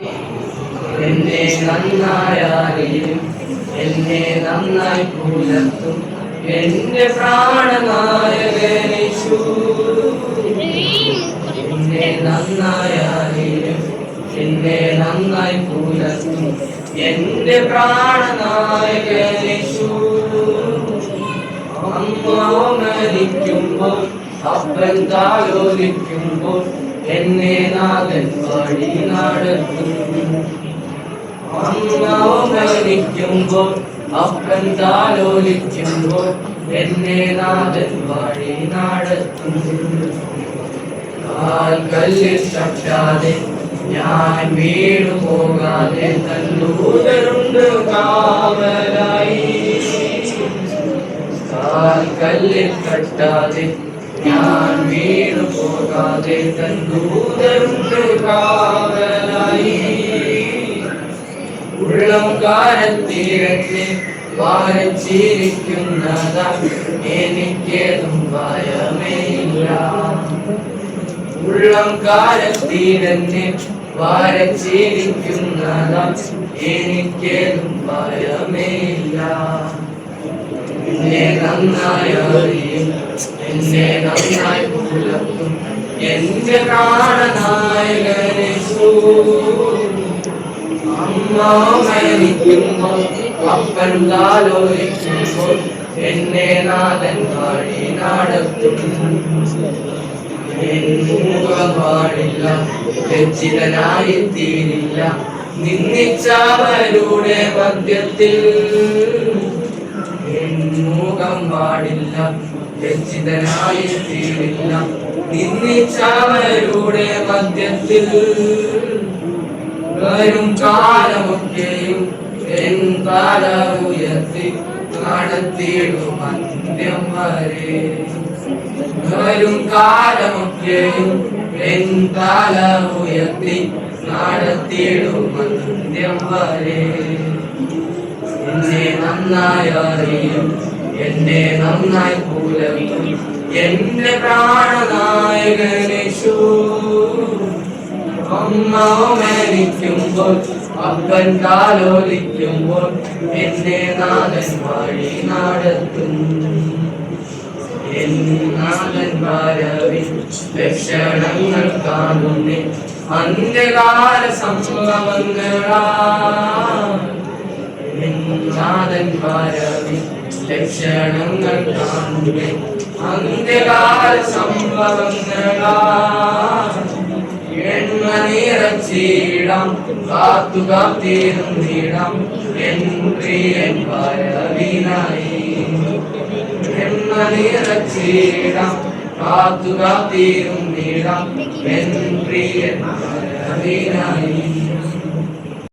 എന്നെ നന്നായാലും എന്നെ നന്നായി പുലർത്തും. എന്റെ പ്രാണനായകനേശു. എന്നെ നന്നായാലും എന്നെ നന്നായി പുലർത്തും. എന്റെ പ്രാണനായകനേശു. അമ്മരിക്കുമ്പോൾ അപ്പൻ താലോലിക്കുമ്പോൾ എന്നെ നാഥൻ വഴി നടത്തും. അമ്മരിക്കുമ്പോൾ അപ്പൻ താലോലിക്കുമ്പോൾ എന്നെ നാഥൻ വഴി നടത്തും. കാൽക്കല്ലിൽ തട്ടാതെ ഞാൻ വീണു പോകാതെ തന്നൂതരുണ്ട് കാവലായി. കാൽക്കല്ലിൽ തട്ടാതെ ഞാൻ വീണു വാരച്ചിരിക്കുന്നതാ. എനിക്കേതും ഭയമേയില്ല. ഉള്ളം എനിക്കേതും ഭയമേയില്ല. എന്നെ നന്നായി അറിയും എന്നെ നന്നായി പുലർത്തും എന്റെ പ്രാണനായകനെ അമ്മ മരിക്കുമ്പോൾ അപ്പൻ ആലോചിക്കുമ്പോൾ എന്നെ നാഥൻ വഴി നടത്തും മുഖം പാടില്ല ലജ്ജിതനായി തീരില്ല നിന്നിച്ചവരുടെ മധ്യത്തിൽ മുഖം പാടില്ല. ലജ്ജിതനായി തീരില്ല. നിന്നിച്ചവരുടെ മധ്യത്തിൽ വരും കാലമൊക്കെയും എൻ ഉയർത്തി നടത്തിയിടും വരെ. വരും കാലമൊക്കെയും ഉയർത്തി നടത്തിയിടും വരെ. എന്നെ നന്നായി അറിയും. എന്നെ നന്നായി പൂലവി എന്റെ പ്രാണനായകനേശു. അമ്മ മരിക്കുമ്പോൾ അപ്പൻ കാലോലിക്കുമ്പോൾ എന്നെ നാഥൻ വഴി നടത്തും. ലക്ഷണങ്ങൾ കാണുന്നേ. അന്ത്യകാല സംഭവങ്ങളാ. നാഥൻ വരവിൽ ലക്ഷണങ്ങൾ കാണുന്നേ അന്ത്യകാല സംഭവങ്ങളാ എണ്ണനീറച്ചീടാം കാത്തു കാത്തിരുന്നിടാം എൻ പ്രിയൻ വരവിനായി എണ്ണനീറച്ചീടാം കാത്തു കാത്തിരുന്നിടാം എൻ പ്രിയൻ വരവിനായി